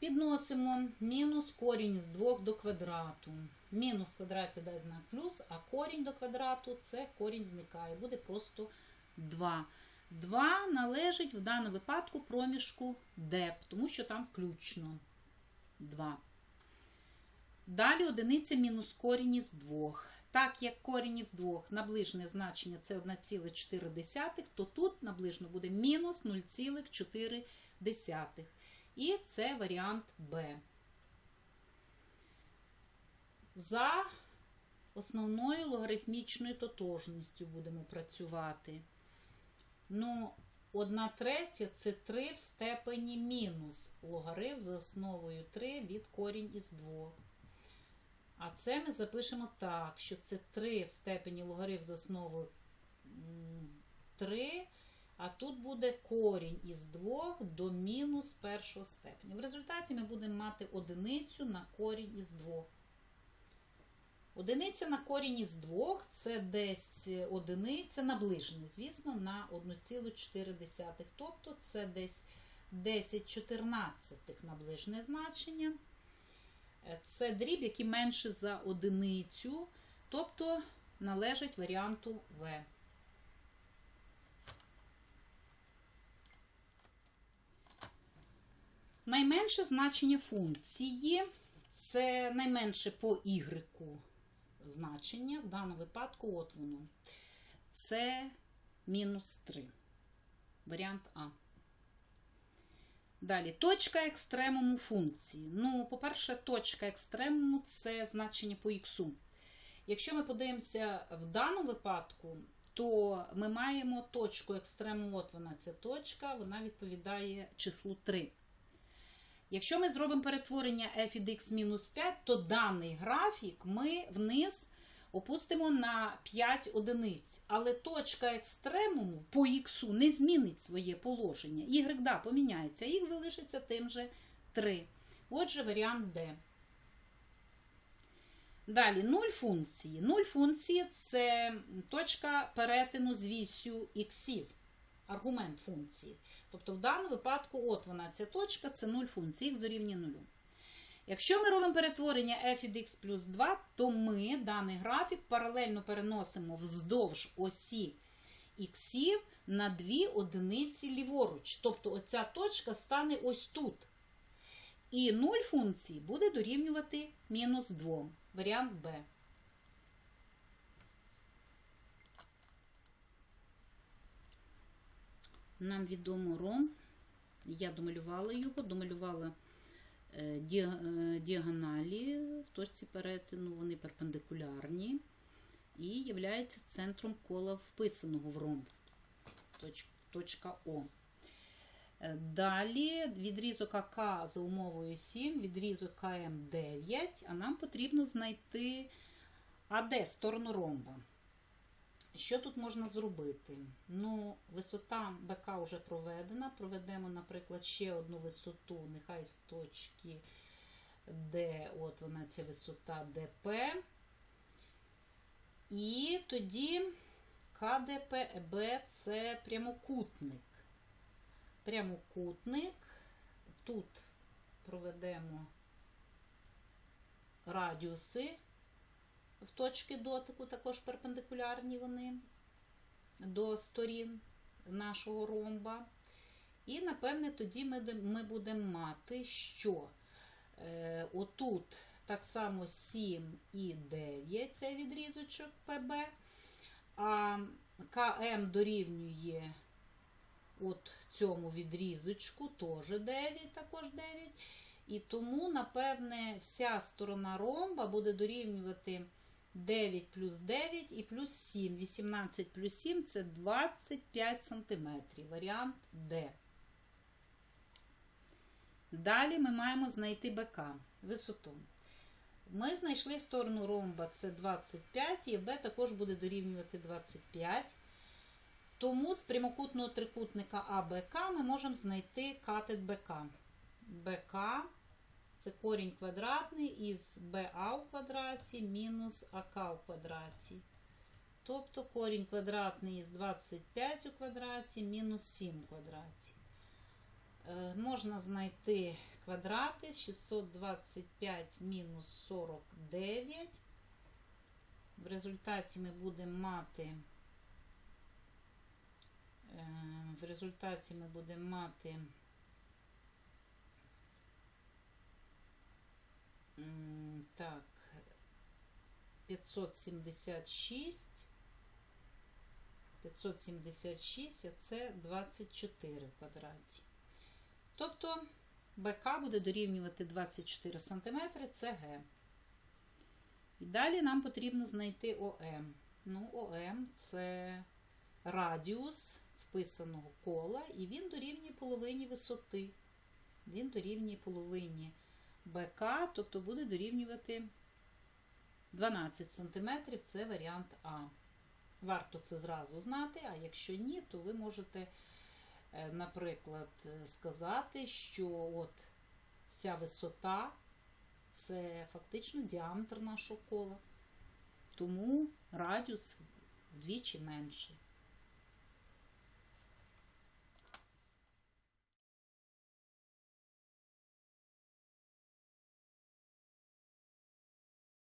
Підносимо мінус корінь з 2 до квадрату. Мінус квадраті дай знак плюс, а корінь до квадрату це корінь зникає. Буде просто 2. 2 належить в даному випадку проміжку деп, тому що там включно 2. Далі одиниця мінус корінь із 2. Так як корінь із 2 наближене значення це 1,4, то тут наближено буде мінус 0,4. І це варіант Б. За основною логарифмічною тотожністю будемо працювати. Ну, 1 третя це 3 в степені мінус логарифм за основою 3 від корінь із 2. А це ми запишемо так, що це 3 в степені логарифм за основою 3, а тут буде корінь із 2 до мінус першого степеня. В результаті ми будемо мати одиницю на корінь із 2. Одиниця на корінь із 2 це десь одиниця наближена, звісно, на 1,4. Тобто це десь 10 14 наближене значення. Це дріб, який менше за одиницю, тобто належить варіанту В. Найменше значення функції це найменше по y значення, в даному випадку, от воно. Це мінус 3. Варіант А. Далі, точка екстремуму функції. Ну, по-перше, точка екстремуму це значення по х. Якщо ми подивимося в даному випадку, то ми маємо точку екстремуму, от вона ця точка, вона відповідає числу 3. Якщо ми зробимо перетворення f від x мінус 5, то даний графік ми вниз опустимо на 5 одиниць. Але точка екстремуму по х не змінить своє положення. Y, да, поміняється, а х залишиться тим же 3. Отже, варіант D. Далі 0 функції. 0 функції це точка перетину з вісю іксів аргумент функції. Тобто, в даному випадку, от вона ця точка, це 0 функції, х дорівнює 0. Якщо ми робимо перетворення f від x плюс 2, то ми даний графік паралельно переносимо вздовж осі іксів на дві одиниці ліворуч. Тобто оця точка стане ось тут. І 0 функції буде дорівнювати мінус 2. Варіант Б. Нам відомо ром. Я домалювала його, домалювала діагоналі в точці перетину, вони перпендикулярні і являється центром кола вписаного в ромб. Точка О. Далі відрізок АК за умовою 7, відрізок КМ 9, а нам потрібно знайти АД сторону ромба. Що тут можна зробити? Ну, висота БК вже проведена. Проведемо, наприклад, ще одну висоту, нехай з точки Д, от вона ця висота ДП. І тоді КДП це прямокутник. Прямокутник. Тут проведемо радіуси в точки дотику, також перпендикулярні вони до сторін нашого ромба. І, напевне, тоді ми ми будемо мати, що е, отут так само 7 і 9 це відрізочок ПБ, а КМ дорівнює от цьому відрізочку, теж 9, також 9. І тому, напевне, вся сторона ромба буде дорівнювати 9 плюс 9 і плюс 7. 18 плюс 7 це 25 см. Варіант Д. Далі ми маємо знайти БК висоту. Ми знайшли сторону ромба це 25, і Б також буде дорівнювати 25. Тому з прямокутного трикутника АБК ми можемо знайти катет БК. БК це корінь квадратний із БА у квадраті мінус АК у квадраті. Тобто корінь квадратний із 25 у квадраті мінус 7 у квадраті. Е, Можна знайти квадрати 625 мінус 49. В результаті ми будемо мати. е, В результаті ми будемо мати так 576 576, а це 24 в квадраті. Тобто БК буде дорівнювати 24 см, це Г. І далі нам потрібно знайти ОМ. Ну, ОМ це радіус вписаного кола, і він дорівнює половині висоти. Він дорівнює половині БК, тобто буде дорівнювати 12 см, це варіант А. Варто це зразу знати, а якщо ні, то ви можете, е, наприклад, сказати, що от вся висота це фактично діаметр нашого кола. Тому радіус вдвічі менший.